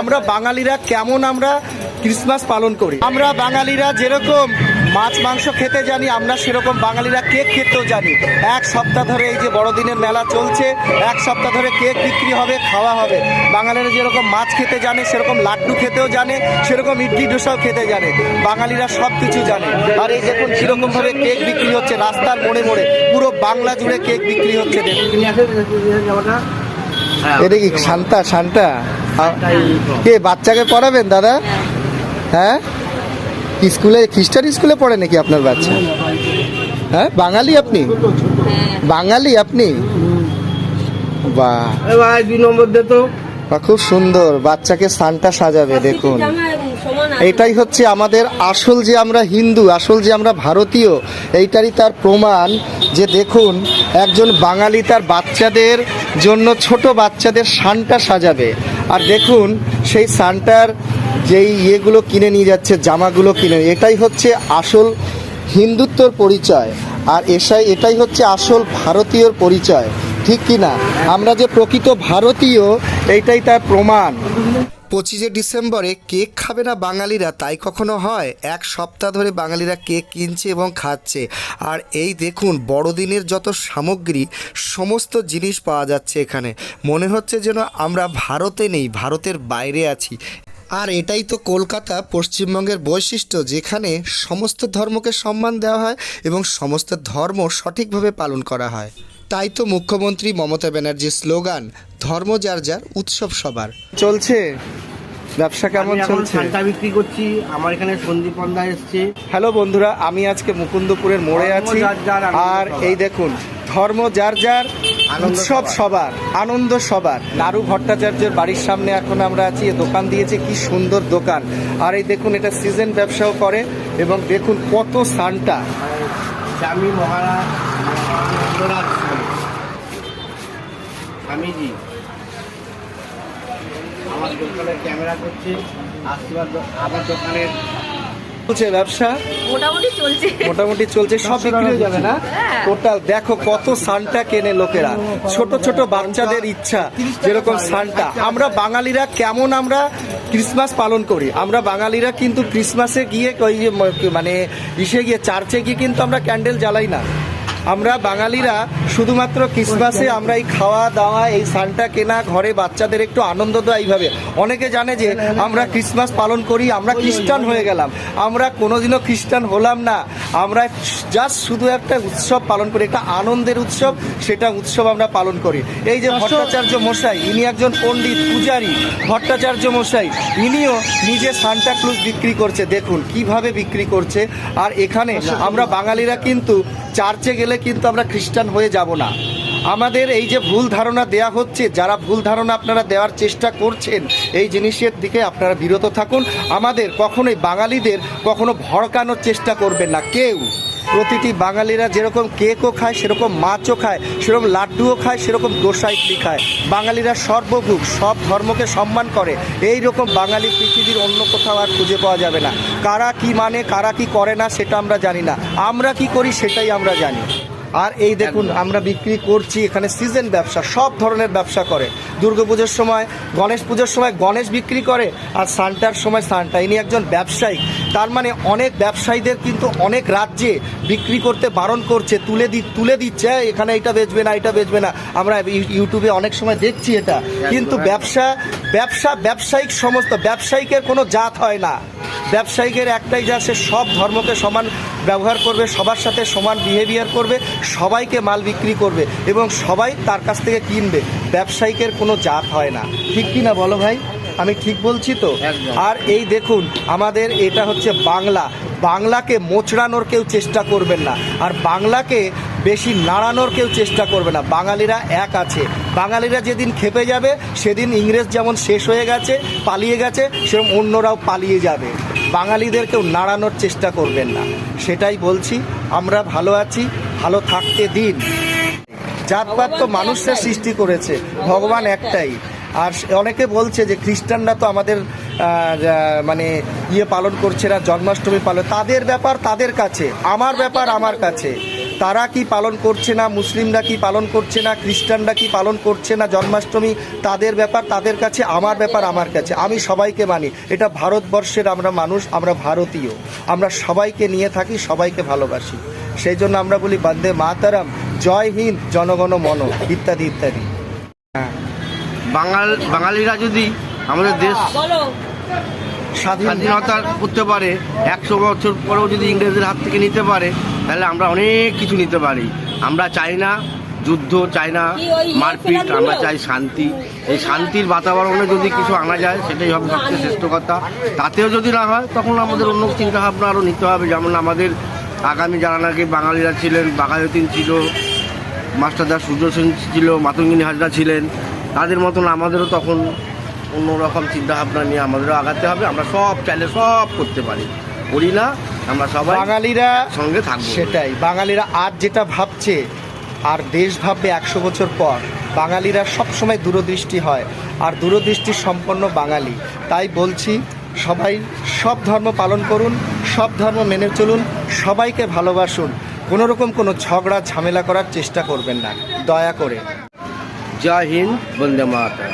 আমরা বাঙালিরা কেমন আমরা ক্রিসমাস পালন করি? আমরা বাঙালিরা যেরকম মাছ মাংস খেতে জানি আমরা সেরকম বাঙালিরা কেক খেতেও জানি। এক সপ্তাহ ধরে এই যে বড়দিনের মেলা চলছে এক সপ্তাহ ধরে কেক বিক্রি হবে খাওয়া হবে। বাঙালিরা যেরকম মাছ খেতে জানে সেরকম লাড্ডু খেতেও জানে সেরকম ইডলি ডোসাও খেতে জানে। বাঙালিরা সব কিছু জানে। আর এই দেখুন কীরকম ভাবে কেক বিক্রি হচ্ছে রাস্তার মোড়ে মোড়ে। পুরো বাংলা জুড়ে কেক বিক্রি হচ্ছে দেখুন। এটা কি শান্তা? শান্তা? কে বাচ্চাকে পড়াবেন দাদা? হ্যাঁ? স্কুলে খ্রিস্টান স্কুলে পড়ে নাকি আপনার বাচ্চা? হ্যাঁ বাঙালি আপনি? বাঙালি আপনি? বাহ। ভাই দুই নম্বর দে তো। বাহ, খুব সুন্দর। বাচ্চাকে সান্টা সাজাবে দেখুন। এটাই হচ্ছে আমাদের আসল যে আমরা হিন্দু আসল যে আমরা ভারতীয় এইটারই তার প্রমাণ যে দেখুন একজন বাঙালি তার বাচ্চাদের জন্য ছোট বাচ্চাদের সানটা সাজাবে। আর দেখুন, সেই সানটার যেই ইয়েগুলো কিনে নিয়ে যাচ্ছে, জামাগুলো কিনে, এটাই হচ্ছে আসল হিন্দুত্বর পরিচয়। আর এসাই এটাই হচ্ছে আসল ভারতীয়র পরিচয়। ঠিক কি না আমরা যে প্রকৃত ভারতীয়, এইটাই তার প্রমাণ। পঁচিশে ডিসেম্বরে কেক খাবে না বাঙালিরা, তাই কখনো হয়? এক সপ্তাহ ধরে বাঙালিরা কেক কিনছে এবং খাচ্ছে। আর এই দেখুন, বড়দিনের যত সামগ্রী, সমস্ত জিনিস পাওয়া যাচ্ছে এখানে। মনে হচ্ছে যেন আমরা ভারতে নেই, ভারতের বাইরে আছি। আর এটাই তো কলকাতা, পশ্চিমবঙ্গের বৈশিষ্ট্য, যেখানে সমস্ত ধর্মকে সম্মান দেওয়া হয় এবং সমস্ত ধর্ম সঠিকভাবে পালন করা হয়। তাই তো মুখ্যমন্ত্রী মমতা ব্যানার্জির স্লোগান ধর্ম যার যার উৎসব সবার। চলছে। ব্যবসা কেমন চলছে? বিক্রি করছি আমার এখানে সন্দীপন্দা এসছে। হ্যালো বন্ধুরা আমি আজকে মুকুন্দপুরের মোড়ে আছি। আর এই দেখুন ধর্ম যার যার উৎসব সবার। আনন্দ সবার। নারু ভট্টাচার্যের বাড়ির সামনে এখন আমরা আছি দোকান দিয়েছে কি সুন্দর দোকান। আর এই দেখুন এটা সিজন ব্যবসাও করে এবং দেখুন কত সানটা। স্বামী মহারাজ মহানন্দরাজ স্বামী স্বামীজি আমার দোকানে ক্যামেরা করছে আশীর্বাদ আমার দোকানের চলছে ব্যবসা? মোটামুটি চলছে। মোটামুটি চলছে সব বিক্রি হয়ে যাবে না। টোটাল দেখো কত সানটা কেনে লোকেরা। ছোট ছোট বাচ্চাদের ইচ্ছা যেরকম সানটা। আমরা বাঙালিরা কেমন আমরা ক্রিসমাস পালন করি? আমরা বাঙালিরা কিন্তু ক্রিসমাসে গিয়ে ওই মানে ইসে গিয়ে চার্চে গিয়ে কিন্তু আমরা ক্যান্ডেল জ্বালাই না। আমরা বাঙালিরা শুধুমাত্র ক্রিসমাসে আমরা এই খাওয়া দাওয়া এই সানটা কেনা ঘরে বাচ্চাদের একটু আনন্দ দেওয়া এইভাবে। অনেকে জানে যে আমরা ক্রিসমাস পালন করি আমরা খ্রিস্টান হয়ে গেলাম। আমরা কোনোদিনও খ্রিস্টান হলাম না। আমরা জাস্ট শুধু একটা উৎসব পালন করি একটা আনন্দের উৎসব সেটা উৎসব আমরা পালন করি। এই যে ভট্টাচার্য মশাই ইনি একজন পণ্ডিত পূজারী। ভট্টাচার্য মশাই ইনিও নিজে সান্টা ক্লুজ বিক্রি করছে। দেখুন কীভাবে বিক্রি করছে। আর এখানে আমরা বাঙালিরা কিন্তু চার্চে গেলে কিন্তু আমরা খ্রিস্টান হয়ে যাব না। আমাদের এই যে ভুল ধারণা দেয়া হচ্ছে, যারা ভুল ধারণা আপনারা দেওয়ার চেষ্টা করছেন, এই জিনিসের দিকে আপনারা বিরত থাকুন। আমাদের কখনোই বাঙালিদের কখনো ভড়কানোর চেষ্টা করবেন না। কেউ। প্রতিটি বাঙালিরা যেরকম কেকও খায়, সেরকম মাছও খায়, সেরকম লাড্ডুও খায়, সেরকম দোসা ইডলি খায়। বাঙালিরা সর্বভুক সব ধর্মকে সম্মান করে। এই রকম বাঙালি পৃথিবীর অন্য কোথাও আর খুঁজে পাওয়া যাবে না। কারা কি মানে কারা কি করে না, সেটা আমরা জানি না। আমরা কি করি, সেটাই আমরা জানি। আর এই দেখুন আমরা বিক্রি করছি এখানে সিজন ব্যবসা সব ধরনের ব্যবসা করে। দুর্গাপুজোর সময় গণেশ পুজোর সময় গণেশ বিক্রি করে আর সান্টার সময় সান্টা। ইনি একজন ব্যবসায়ী। তার মানে অনেক ব্যবসায়ীদের কিন্তু অনেক রাজ্যে বিক্রি করতে বারণ করছে তুলে দি তুলে দিচ্ছে "এই, এখানে এটা বেচবে না এটা বেচবে না। আমরা ইউ- ইউটিউবে অনেক সময় দেখছি এটা। কিন্তু ব্যবসা ব্যবসা ব্যবসায়িক সমস্ত ব্যবসায়িকের কোনো জাত হয় না। ব্যবসায়িকের একটাই যা সে সব ধর্মকে সমান ব্যবহার করবে সবার সাথে সমান বিহেভিয়ার করবে সবাইকে মাল বিক্রি করবে এবং সবাই তার কাছ থেকে কিনবে। ব্যবসায়িকের কোনো জাত হয় না। ঠিক কি না বলো ভাই? আমি ঠিক বলছি তো? আর এই দেখুন আমাদের এটা হচ্ছে বাংলা। বাংলাকে মোচড়ানোর কেউ চেষ্টা করবেন না। আর বাংলাকে বেশি নাড়ানোর কেউ চেষ্টা করবে না। বাঙালিরা এক আছে। বাঙালিরা যেদিন খেপে যাবে সেদিন ইংরেজ যেমন শেষ হয়ে গেছে পালিয়ে গেছে সেরকম অন্যরাও পালিয়ে যাবে। বাঙালিদের কেউ নাড়ানোর চেষ্টা করবেন না। সেটাই বলছি, আমরা ভালো আছি, ভালো থাকতে দিন। জাতপাত তো মানুষের সৃষ্টি করেছে, ভগবান একটাই। আর অনেকে বলছে যে খ্রিস্টানরা তো আমাদের মানে ইয়ে পালন করছে না, জন্মাষ্টমী পালন, তাদের ব্যাপার তাদের কাছে, আমার ব্যাপার আমার কাছে। তারা কি পালন করছে না মুসলিমরা কি পালন করছে না খ্রিস্টানরা কি পালন করছে না জন্মাষ্টমী তাদের ব্যাপার তাদের কাছে আমার ব্যাপার আমার কাছে? আমি সবাইকে মানি। এটা ভারতবর্ষের আমরা মানুষ আমরা ভারতীয়। আমরা সবাইকে নিয়ে থাকি সবাইকে ভালোবাসি। সেই জন্য আমরা বলি বন্দে মাতারাম জয় হিন্দ জনগণ মন ইত্যাদি ইত্যাদি। বাঙাল বাঙালিরা যদি আমাদের দেশ স্বাধীনতা করতে পারে একশো বছর পরেও যদি ইংরেজদের হাত থেকে নিতে পারে তাহলে আমরা অনেক কিছু নিতে পারি। আমরা চাই না যুদ্ধ চাই না ইয়ে মারপিট আমরা চাই শান্তি। এই শান্তির বাতাবরণে যদি কিছু আনা যায় সেটাই হবে সবচেয়ে শ্রেষ্ঠ কথা। তাতেও যদি না হয় তখন আমাদের অন্য চিন্তা ভাবনা আরও নিতে হবে। যেমন আমাদের আগামী যারা নাকি বাঙালিরা ছিলেন বাঘাযতীন ছিল মাস্টারদা সূর্য সেন ছিল মাতঙ্গিনী হাজরা ছিলেন তাদের মতন আমাদেরও তখন অন্যরকম চিন্তা ভাবনা নিয়ে আমাদেরও আগাতে হবে। আমরা সব চাইলে সব করতে পারি। করি না আমরা সবাই বাঙালিরা সঙ্গে থাকব। সেটাই বাঙালিরা আজ যেটা ভাবছে আর দেশ ভাববে একশো বছর পর বাঙালিরা সবসময় দূরদৃষ্টি হয় আর দূরদৃষ্টি সম্পন্ন বাঙালি। তাই বলছি সবাই সব ধর্ম পালন করুন সব ধর্ম মেনে চলুন সবাইকে ভালোবাসুন। কোনো রকম কোনো ঝগড়া ঝামেলা করার চেষ্টা করবেন না। দয়া করে। জয় হিন্দ বন্দে মাতা